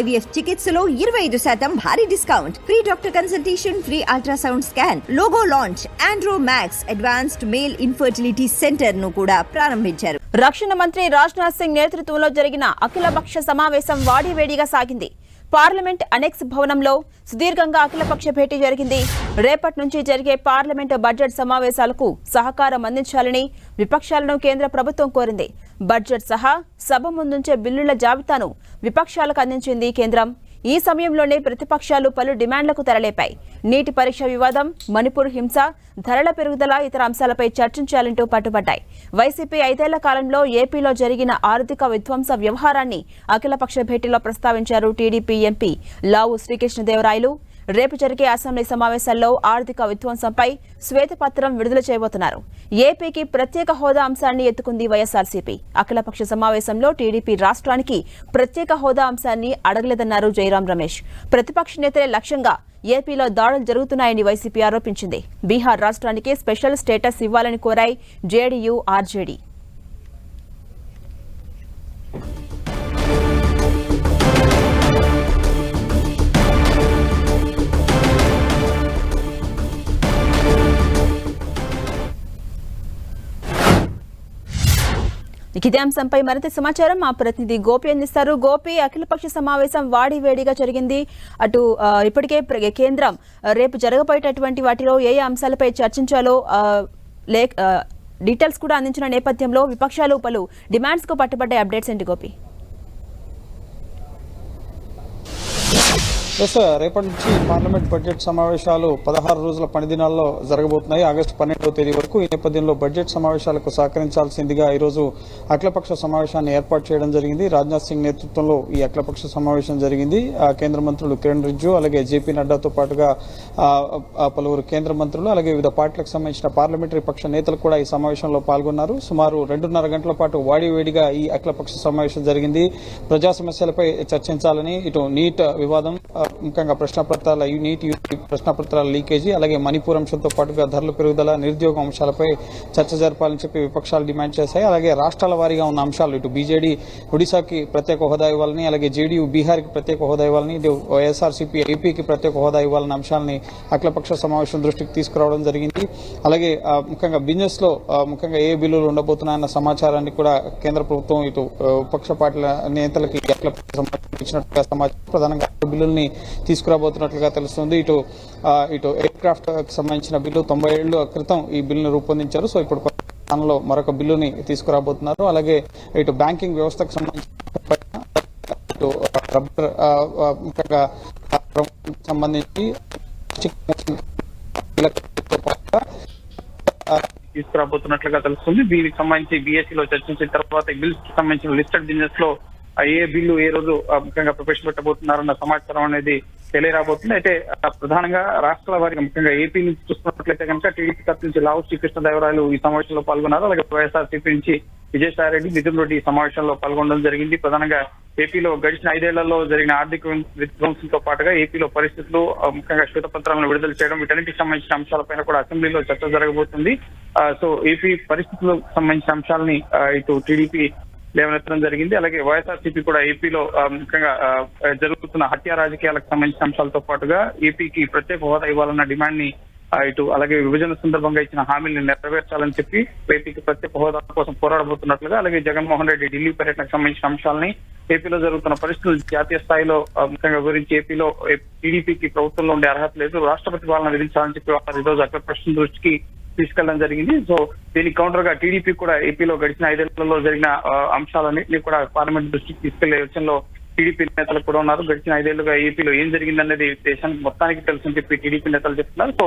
IVF చికిత్సలో ఇరవై ఐదు శాతం భారీ discount. Free doctor consultation free ultrasound scan logo launch Andro max advanced male infertility సెంటర్ను కూడా ప్రారంభించారు. రక్షణ మంత్రి రాజ్నాథ్ సింగ్ నేతృత్వంలో జరిగిన అఖిలపక్ష సమావేశం వాడివేడిగా సాగింది. పార్లమెంట్ అనెక్స్ భవనంలో సుదీర్ఘంగా అఖిలపక్ష భేటీ జరిగింది. రేపటి నుంచి జరిగే పార్లమెంట్ బడ్జెట్ సమావేశాలకు సహకారం అందించాలని విపక్షాలను కేంద్ర ప్రభుత్వం కోరింది. బడ్జెట్ సహా సభ ముందుంచే బిల్లుల జాబితాను విపక్షాలకు అందించింది కేంద్రం. ఈ సమయంలోనే ప్రతిపక్షాలు పలు డిమాండ్లకు తెరలేపాయి. నీటి పరీక్ష వివాదం మణిపూర్ హింస ధరల పెరుగుదల ఇతర అంశాలపై చర్చించాలంటూ పట్టుబడ్డాయి. వైసీపీ ఐదేళ్ళ కాలంలో ఏపీలో జరిగిన ఆర్థిక విధ్వంస వ్యవహారాన్ని అఖిలపక్ష భేటీలో ప్రస్తావించారు టీడీపీ ఎంపీ లావు శ్రీకృష్ణదేవరాయలు. రేపు జరిగే అసెంబ్లీ సమావేశాల్లో ఆర్థిక విధ్వంసంపై శ్వేతపత్రం విడుదల చేయబోతున్నారు. ఏపీకి ప్రత్యేక హోదా అంశాన్ని ఎత్తుకుంది వైఎస్ఆర్సీపీ. అఖిలపక్ష సమావేశంలో టీడీపీ రాష్ట్రానికి ప్రత్యేక హోదా అంశాన్ని అడగలేదన్నారు జయరాం రమేష్. ప్రతిపక్ష నేతలే లక్ష్యంగా ఏపీలో దాడులు జరుగుతున్నాయని వైసీపీ ఆరోపించింది. బీహార్ రాష్ట్రానికి స్పెషల్ స్టేటస్ ఇవ్వాలని కోరాయి జేడీయూ ఆర్జేడీ. ఇదే అంశంపై మరింత సమాచారం మా ప్రతినిధి గోపి అందిస్తారు. గోపి అఖిలపక్ష సమావేశం వాడి వేడిగా జరిగింది. అటు ఇప్పటికే ప్ర- కేంద్రం రేపు జరగబోయేటటువంటి వాటిలో ఏ అంశాలపై చర్చించాలో లే డీటెయిల్స్ కూడా అందించిన నేపథ్యంలో విపక్షాలు పలు డిమాండ్స్కు పట్టుబడ్డాయి. పట్టుబడ్డే అప్డేట్స్ ఏంటి గోపి? ఎస్ రేపటి నుంచి పార్లమెంట్ బడ్జెట్ సమావేశాలు పదహారు రోజుల పని దినాల్లో జరగబోతున్నాయి. ఆగస్టు పన్నెండవ తేదీ వరకు ఈ నేపథ్యంలో బడ్జెట్ సమావేశాలకు సహకరించాల్సిందిగా ఈరోజు అఖిలపక్ష సమావేశాన్ని ఏర్పాటు చేయడం జరిగింది. రాజ్నాథ్ సింగ్ నేతృత్వంలో ఈ అఖిలపక్ష సమావేశం జరిగింది. ఆ కేంద్ర మంత్రులు కిరణ్ రిజ్జు అలాగే జేపీ నడ్డాతో పాటుగా పలువురు కేంద్ర మంత్రులు అలాగే వివిధ పార్టీలకు సంబంధించిన పార్లమెంటరీ పక్ష నేతలు కూడా ఈ సమావేశంలో పాల్గొన్నారు. సుమారు రెండున్నర గంటల పాటు వాడివేడిగా ఈ అఖిలపక్ష సమావేశం జరిగింది. ప్రజా సమస్యలపై చర్చించాలని ఇటు నీట్ వివాదం ముఖ్యంగా ప్రశ్నపత్రాల ఈ నీట్ ప్రశ్నపత్రాల లీకేజీ అలాగే మణిపూర్ అంశంతో పాటుగా ధరల పెరుగుదల నిరుద్యోగ అంశాలపై చర్చ జరపాలని చెప్పి విపక్షాలు డిమాండ్ చేశాయి. అలాగే రాష్ట్రాల వారీగా ఉన్న అంశాలు ఇటు బీజేడీ ఒడిశాకి ప్రత్యేక హోదా ఇవ్వాలని అలాగే జేడీయూ బీహార్కి ప్రత్యేక హోదా ఇవ్వాలని ఇటు వైఎస్ఆర్సీపీ ఏపీకి ప్రత్యేక హోదా ఇవ్వాలని అంశాలని అఖిలపక్ష సమావేశం దృష్టికి తీసుకురావడం జరిగింది. అలాగే ముఖ్యంగా బిజినెస్లో ముఖ్యంగా ఏ బిల్లులు ఉండబోతున్నాయన్న సమాచారాన్ని కూడా కేంద్ర ప్రభుత్వం ఇటు పక్ష విపక్ష పార్టీల నేతలకి అఖిలపక్ష సమాచారం ప్రధానంగా బిల్లుల్ని తీసుకురాబోతున్నట్లుగా తెలుస్తుంది. ఇటు ఇటు ఎయిర్ క్రాఫ్ట్ సంబంధించిన బిల్లు తొంభై ఏళ్ళు క్రితం ఈ బిల్లును రూపొందించారు. సో ఇప్పుడు స్థానంలో మరొక బిల్లుని తీసుకురాబోతున్నారు. అలాగే ఇటు బ్యాంకింగ్ వ్యవస్థకు సంబంధించిన ఇటు రబ్బర్ సంబంధించి తీసుకురాబోతున్నట్లుగా తెలుస్తుంది. దీనికి సంబంధించి బీఎస్సీలో చర్చించిన తర్వాత బిల్స్కి సంబంధించిన లిస్టెడ్ బిజినెస్లో ఏ బిల్లు ఏ రోజు ముఖ్యంగా ప్రవేశపెట్టబోతున్నారన్న సమాచారం అనేది తెలియరాబోతుంది. అయితే ప్రధానంగా రాష్ట్రాల వారికి ముఖ్యంగా ఏపీ నుంచి చూస్తున్నట్లయితే కనుక టీడీపీ తరఫు నుంచి లావు శ్రీకృష్ణదేవరాయలు ఈ సమావేశంలో పాల్గొన్నారు. అలాగే వైఎస్ఆర్సీపీ నుంచి విజయసాయి రెడ్డి నితిన్ రెడ్డి ఈ సమావేశంలో పాల్గొనడం జరిగింది. ప్రధానంగా ఏపీలో గడిచిన ఐదేళ్ళలో జరిగిన ఆర్థిక విధ్వంసంతో పాటుగా ఏపీలో పరిస్థితులు ముఖ్యంగా శ్వేతపత్రాలను విడుదల చేయడం వీటన్నిటికి సంబంధించిన అంశాలపైన కూడా అసెంబ్లీలో చర్చ జరగబోతుంది. సో ఏపీ పరిస్థితులకు సంబంధించిన అంశాలని ఇటు టీడీపీ లేవనెత్తడం జరిగింది. అలాగే వైఎస్ఆర్సీపీ కూడా ఏపీలో ముఖ్యంగా జరుగుతున్న హత్య రాజకీయాలకు సంబంధించిన అంశాలతో పాటుగా ఏపీకి ప్రత్యేక హోదా ఇవ్వాలన్న డిమాండ్ని ఇటు అలాగే విభజన సందర్భంగా ఇచ్చిన హామీలను నెరవేర్చాలని చెప్పి ఏపీకి ప్రత్యేక హోదా కోసం పోరాడబోతున్నట్లుగా అలాగే జగన్మోహన్ రెడ్డి ఢిల్లీ పర్యటనకు సంబంధించిన అంశాలని ఏపీలో జరుగుతున్న పరిస్థితులు జాతీయ స్థాయిలో ముఖ్యంగా వివరించి ఏపీలో టీడీపీకి ప్రభుత్వంలో ఉండే అర్హత లేదు. రాష్ట్రపతి పాలన విధించాలని చెప్పి వారు ఈరోజు రోజు అక్కడ ప్రశ్న దృష్టికి తీసుకెళ్ళడం జరిగింది. సో దీనికి కౌంటర్గా టీడీపీ కూడా ఏపీలో గడిచిన ఐదేళ్ళలో జరిగిన అంశాలన్నింటినీ కూడా పార్లమెంట్ దృష్టికి తీసుకెళ్ళే విషయంలో టీడీపీ నేతలు కూడా ఉన్నారు. గడిచిన ఐదేళ్ళుగా ఏపీలో ఏం జరిగిందనేది దేశానికి మొత్తానికి తెలుసని చెప్పి టీడీపీ నేతలు చెప్తున్నారు. సో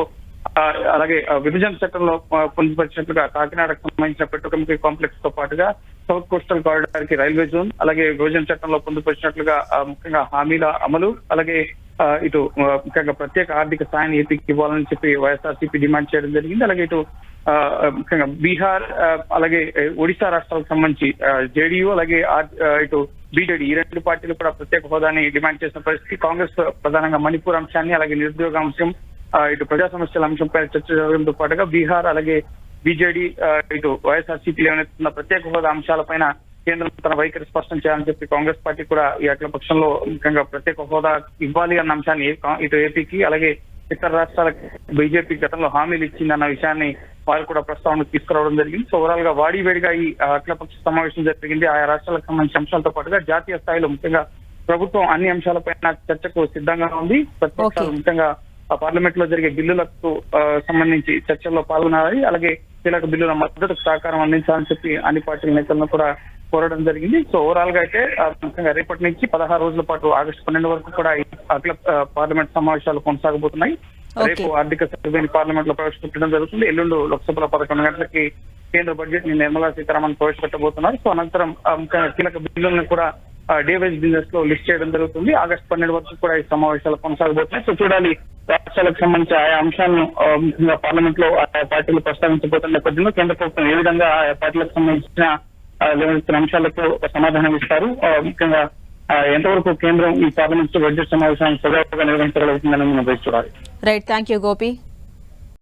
అలాగే విభజన చట్టంలో పొందుపరిచినట్లుగా కాకినాడకు సంబంధించిన పెట్రోకెమికల్ కాంప్లెక్స్తో పాటుగా సౌత్ కోస్టల్ కారిడార్కి రైల్వే జోన్ అలాగే విభజన చట్టంలో పొందుపరిచినట్లుగా ముఖ్యంగా హామీల అమలు అలాగే ఇటు ముఖ్యంగా ప్రత్యేక ఆర్థిక సాయాన్ని ఏపీకి ఇవ్వాలని చెప్పి వైఎస్ఆర్సీపీ డిమాండ్ చేయడం జరిగింది. అలాగే ఇటు ఆ, ముఖ్యంగా బీహార్ అలాగే ఒడిశా రాష్ట్రాలకు సంబంధించి జేడీయూ అలాగే ఆర్- ఇటు బీజేడీ ఈ రెండు పార్టీలు కూడా ప్రత్యేక హోదాని డిమాండ్ చేసిన పరిస్థితి. కాంగ్రెస్ ప్రధానంగా మణిపూర్ అంశాన్ని అలాగే నిరుద్యోగ అంశం ఇటు ప్రజా సమస్యల అంశంపై చర్చ జరగడంతో పాటుగా బీహార్ అలాగే బీజేడీ ఇటు వైఎస్ఆర్సీపీ లేవనెత్తున్న ప్రత్యేక హోదా అంశాలపైన కేంద్రం తన వైఖరి స్పష్టం చేయాలని చెప్పి కాంగ్రెస్ పార్టీ కూడా ఈ అఖిల పక్షంలో ముఖ్యంగా ప్రత్యేక హోదా ఇవ్వాలి అన్న అంశాన్ని ఇటు ఏపీకి అలాగే ఇతర రాష్ట్రాలకు బీజేపీ గతంలో హామీలు ఇచ్చిందన్న విషయాన్ని వారు కూడా ప్రస్తావనకు తీసుకురావడం జరిగింది. సో ఓవరాల్గా వాడి వేడిగా ఈ అఖిలపక్ష సమావేశం జరిగింది. ఆయా రాష్ట్రాలకు సంబంధించిన అంశాలతో పాటుగా జాతీయ స్థాయిలో ముఖ్యంగా ప్రభుత్వం అన్ని అంశాలపైన చర్చకు సిద్ధంగా ఉంది. ప్రతిపక్షాలు. ముఖ్యంగా పార్లమెంట్లో జరిగే బిల్లులకు సంబంధించి చర్చల్లో పాల్గొనాలి. అలాగే కీలక బిల్లుల మద్దతుకు సహకారం అందించాలని చెప్పి అన్ని పార్టీల నేతలను కూడా కోరడం జరిగింది. సో ఓవరాల్గా అయితే రేపటి నుంచి పదహారు రోజుల పాటు ఆగస్టు పన్నెండు వరకు కూడా అఖిల పార్లమెంట్ సమావేశాలు కొనసాగబోతున్నాయి. రేపు ఆర్థిక సర్వేని పార్లమెంట్లో ప్రవేశపెట్టడం జరుగుతుంది. ఎల్లుండు లోక్సభలో పదకొండు గంటలకి కేంద్ర బడ్జెట్ని నిర్మలా సీతారామన్ ప్రవేశపెట్టబోతున్నారు. సో అనంతరం కీలక బిల్లులను కూడా డే వైజ్ బిజినెస్లో లిస్ట్ చేయడం జరుగుతుంది. ఆగస్ట్ పన్నెండు వరకు కూడా ఈ సమావేశాలు కొనసాగబోతున్నాయి. సో చూడాలి రాష్ట్రాలకు సంబంధించి ఆయా అంశాలను ముఖ్యంగా పార్లమెంట్లో ఆయా పార్టీలు ప్రస్తావించబోతున్న నేపథ్యంలో కేంద్ర ప్రభుత్వం ఏ విధంగా ఆయా పార్టీలకు సంబంధించిన ఆ, అంశాలకు సమాధానం ఇస్తారు. ముఖ్యంగా ఎంతవరకు కేంద్రం ఈ పార్లమెంట్ బడ్జెట్ సమావేశాన్ని సజావుగా నిర్వహించగలుగుతుందని మనం చూడాలి. Right thank you Gopi